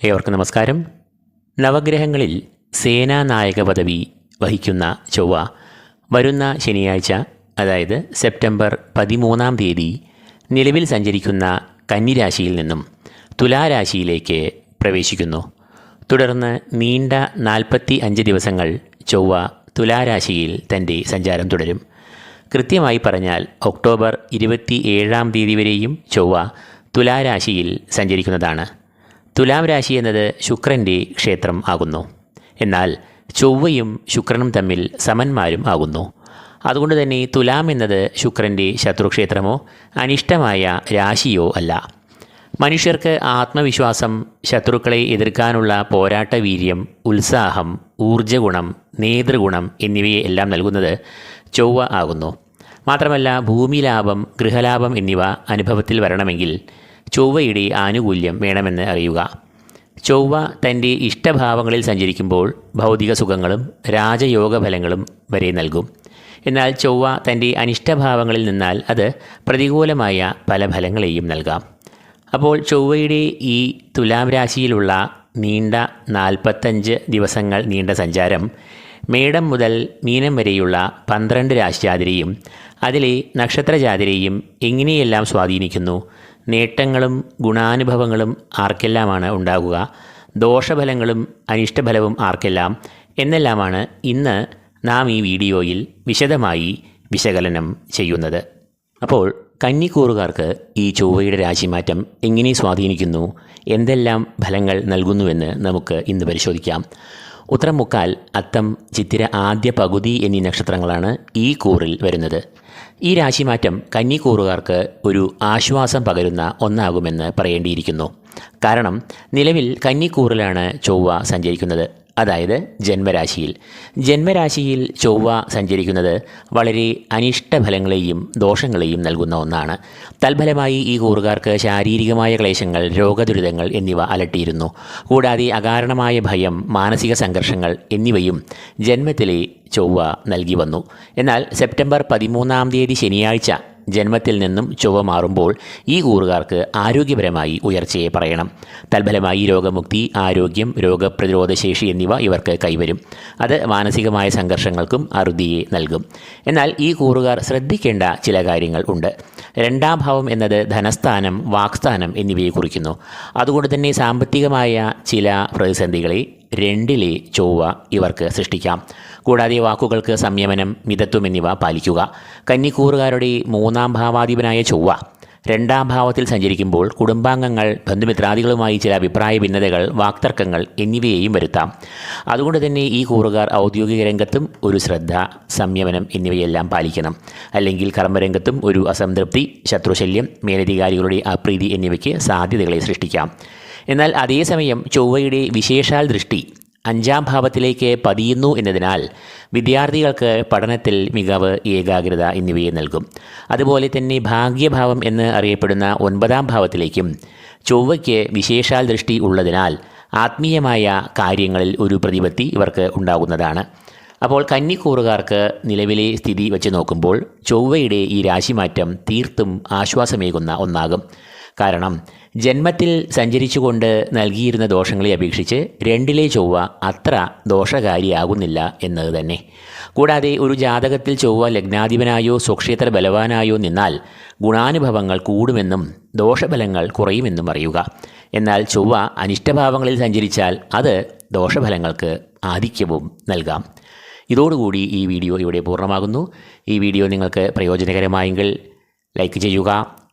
ഏവർക്കും നമസ്കാരം. നവഗ്രഹങ്ങളിൽ സേനാനായക പദവി വഹിക്കുന്ന ചൊവ്വ വരുന്ന ശനിയാഴ്ച അതായത് സെപ്റ്റംബർ പതിമൂന്നാം തീയതി നിലവിൽ സഞ്ചരിക്കുന്ന കന്നിരാശിയിൽ നിന്നും തുലാരാശിയിലേക്ക് പ്രവേശിക്കുന്നു. തുടർന്ന് നീണ്ട നാൽപ്പത്തി അഞ്ച് ദിവസങ്ങൾ ചൊവ്വ തുലാരാശിയിൽ തന്റെ സഞ്ചാരം തുടരും. കൃത്യമായി പറഞ്ഞാൽ ഒക്ടോബർ ഇരുപത്തി ഏഴാം തീയതി വരെയും ചൊവ്വ തുലാരാശിയിൽ സഞ്ചരിക്കുന്നതാണ്. തുലാം രാശി എന്നത് ശുക്രന്റെ ക്ഷേത്രം ആകുന്നു. എന്നാൽ ചൊവ്വയും ശുക്രനും തമ്മിൽ സമന്മാരും ആകുന്നു. അതുകൊണ്ട് തന്നെ തുലാം എന്നത് ശുക്രന്റെ ശത്രുക്ഷേത്രമോ അനിഷ്ടമായ രാശിയോ അല്ല. മനുഷ്യർക്ക് ആത്മവിശ്വാസം ശത്രുക്കളെ എതിർക്കാനുള്ള പോരാട്ട വീര്യം ഉത്സാഹം ഊർജഗുണം നേതൃഗുണം എന്നിവയെ എല്ലാം നൽകുന്നത് ചൊവ്വ ആകുന്നു. മാത്രമല്ല ഭൂമിലാഭം ഗൃഹലാഭം എന്നിവ അനുഭവത്തിൽ വരണമെങ്കിൽ ചൊവ്വയുടെ ആനുകൂല്യം വേണമെന്ന് അറിയുക. ചൊവ്വ തന്റെ ഇഷ്ടഭാവങ്ങളിൽ സഞ്ചരിക്കുമ്പോൾ ഭൗതിക സുഖങ്ങളും രാജയോഗ ഫലങ്ങളും വരെ നൽകും. എന്നാൽ ചൊവ്വ തന്റെ അനിഷ്ടഭാവങ്ങളിൽ നിന്നാൽ അത് പ്രതികൂലമായ പല ഫലങ്ങളെയും നൽകാം. അപ്പോൾ ചൊവ്വയുടെ ഈ തുലാം രാശിയിലുള്ള നീണ്ട നാൽപ്പത്തഞ്ച് ദിവസങ്ങൾ നീണ്ട സഞ്ചാരം മേടം മുതൽ മീനം വരെയുള്ള പന്ത്രണ്ട് രാശിജാതിരെയും അതിലെ നക്ഷത്രജാതിരെയും എങ്ങനെയെല്ലാം സ്വാധീനിക്കുന്നു? നേട്ടങ്ങളും ഗുണാനുഭവങ്ങളും ആർക്കെല്ലാമാണ് ഉണ്ടാകുക? ദോഷഫലങ്ങളും അനിഷ്ടഫലവും ആർക്കെല്ലാം? എന്നെല്ലാമാണ് ഇന്ന് നാം ഈ വീഡിയോയിൽ വിശദമായി വിശകലനം ചെയ്യുന്നത്. അപ്പോൾ കന്നിക്കൂറുകാർക്ക് ഈ ചൊവ്വയുടെ രാശിമാറ്റം എങ്ങനെ സ്വാധീനിക്കുന്നു? എന്തെല്ലാം ഫലങ്ങൾ നൽകുന്നുവെന്ന് നമുക്ക് ഇന്ന് പരിശോധിക്കാം. ഉത്തരം മുക്കാൽ അത്തം ചിത്തിര ആദ്യ പകുതി എന്നീ നക്ഷത്രങ്ങളാണ് ഈ കൂറിൽ വരുന്നത്. ഈ രാശിമാറ്റം കന്നിക്കൂറുകാർക്ക് ഒരു ആശ്വാസം പകരുന്ന ഒന്നാകുമെന്ന് പറയേണ്ടിയിരിക്കുന്നു. കാരണം നിലവിൽ കന്നിക്കൂറിലാണ് ചൊവ്വ സഞ്ചരിക്കുന്നത്. അതായത് ജന്മരാശിയിൽ. ജന്മരാശിയിൽ ചൊവ്വ സഞ്ചരിക്കുന്നത് വളരെ അനിഷ്ടഫലങ്ങളെയും ദോഷങ്ങളെയും നൽകുന്ന ഒന്നാണ്. തൽഫലമായി ഈ കൂറുകാർക്ക് ശാരീരികമായ ക്ലേശങ്ങൾ രോഗദുരിതങ്ങൾ എന്നിവ അലട്ടിയിരുന്നു. കൂടാതെ അകാരണമായ ഭയം മാനസിക സംഘർഷങ്ങൾ എന്നിവയും ജന്മത്തിലെ ചൊവ്വ നൽകി വന്നു. എന്നാൽ സെപ്റ്റംബർ പതിമൂന്നാം തീയതി ശനിയാഴ്ച ജന്മത്തിൽ നിന്നും ചൊവ്വ മാറുമ്പോൾ ഈ കൂറുകാർക്ക് ആരോഗ്യപരമായി ഉയർച്ചയെ പറയണം. തൽഫലമായി രോഗമുക്തി ആരോഗ്യം രോഗപ്രതിരോധശേഷി എന്നിവ ഇവർക്ക് കൈവരും. അത് മാനസികമായ സംഘർഷങ്ങൾക്കും അറുതിയെ നൽകും. എന്നാൽ ഈ കൂറുകാർ ശ്രദ്ധിക്കേണ്ട ചില കാര്യങ്ങൾ ഉണ്ട്. രണ്ടാം ഭാവം എന്നത് ധനസ്ഥാനം വാക്സ്ഥാനം എന്നിവയെ കുറിക്കുന്നു. അതുകൊണ്ട് തന്നെ സാമ്പത്തികമായ ചില പ്രതിസന്ധികളെ രണ്ടിലെ ചൊവ്വ ഇവർക്ക് സൃഷ്ടിക്കാം. കൂടാതെ വാക്കുകൾക്ക് സംയമനം മിതത്വം എന്നിവ പാലിക്കുക. കന്നിക്കൂറുകാരുടെ മൂന്നാം ഭാവാധിപനായ ചൊവ്വ രണ്ടാം ഭാവത്തിൽ സഞ്ചരിക്കുമ്പോൾ കുടുംബാംഗങ്ങൾ ബന്ധുമിത്രാദികളുമായി ചില അഭിപ്രായ ഭിന്നതകൾ വാക്തർക്കങ്ങൾ എന്നിവയെയും വരുത്താം. അതുകൊണ്ട് തന്നെ ഈ കൂറുകാർ ഔദ്യോഗിക രംഗത്തും ഒരു ശ്രദ്ധ സംയമനം എന്നിവയെല്ലാം പാലിക്കണം. അല്ലെങ്കിൽ കർമ്മരംഗത്തും ഒരു അസംതൃപ്തി ശത്രുശല്യം മേലധികാരികളുടെ അപ്രീതി എന്നിവയ്ക്ക് സാധ്യതകളെ സൃഷ്ടിക്കാം. എന്നാൽ അതേസമയം ചൊവ്വയുടെ വിശേഷാൽ ദൃഷ്ടി അഞ്ചാം ഭാവത്തിലേക്ക് പതിയുന്നു എന്നതിനാൽ വിദ്യാർത്ഥികൾക്ക് പഠനത്തിൽ മികവ് ഏകാഗ്രത എന്നിവയെ നൽകും. അതുപോലെ തന്നെ ഭാഗ്യഭാവം എന്ന് അറിയപ്പെടുന്ന ഒൻപതാം ഭാവത്തിലേക്കും ചൊവ്വയ്ക്ക് വിശേഷാൽ ദൃഷ്ടി ഉള്ളതിനാൽ ആത്മീയമായ കാര്യങ്ങളിൽ ഒരു പ്രതിപത്തി ഇവർക്ക് ഉണ്ടാകുന്നതാണ്. അപ്പോൾ കന്നിക്കൂറുകാർക്ക് നിലവിലെ സ്ഥിതി വെച്ച് നോക്കുമ്പോൾ ചൊവ്വയുടെ ഈ രാശിമാറ്റം തീർത്തും ആശ്വാസമേകുന്ന ഒന്നാകും. കാരണം ജന്മത്തിൽ സഞ്ചരിച്ചുകൊണ്ട് നൽകിയിരുന്ന ദോഷങ്ങളെ അപേക്ഷിച്ച് രണ്ടിലെ ചൊവ്വ അത്ര ദോഷകാരിയാകുന്നില്ല എന്നത് തന്നെ. കൂടാതെ ഒരു ജാതകത്തിൽ ചൊവ്വ ലഗ്നാധിപനായോ സ്വക്ഷേത്ര ബലവാനായോ നിന്നാൽ ഗുണാനുഭവങ്ങൾ കൂടുമെന്നും ദോഷഫലങ്ങൾ കുറയുമെന്നും അറിയുക. എന്നാൽ ചൊവ്വ അനിഷ്ടഭാവങ്ങളിൽ സഞ്ചരിച്ചാൽ അത് ദോഷഫലങ്ങൾക്ക് ആധിക്യവും നൽകാം. ഇതോടുകൂടി ഈ വീഡിയോ ഇവിടെ പൂർണമാകുന്നു. ഈ വീഡിയോ നിങ്ങൾക്ക് പ്രയോജനകരമായെങ്കിൽ ലൈക്ക് ചെയ്യുക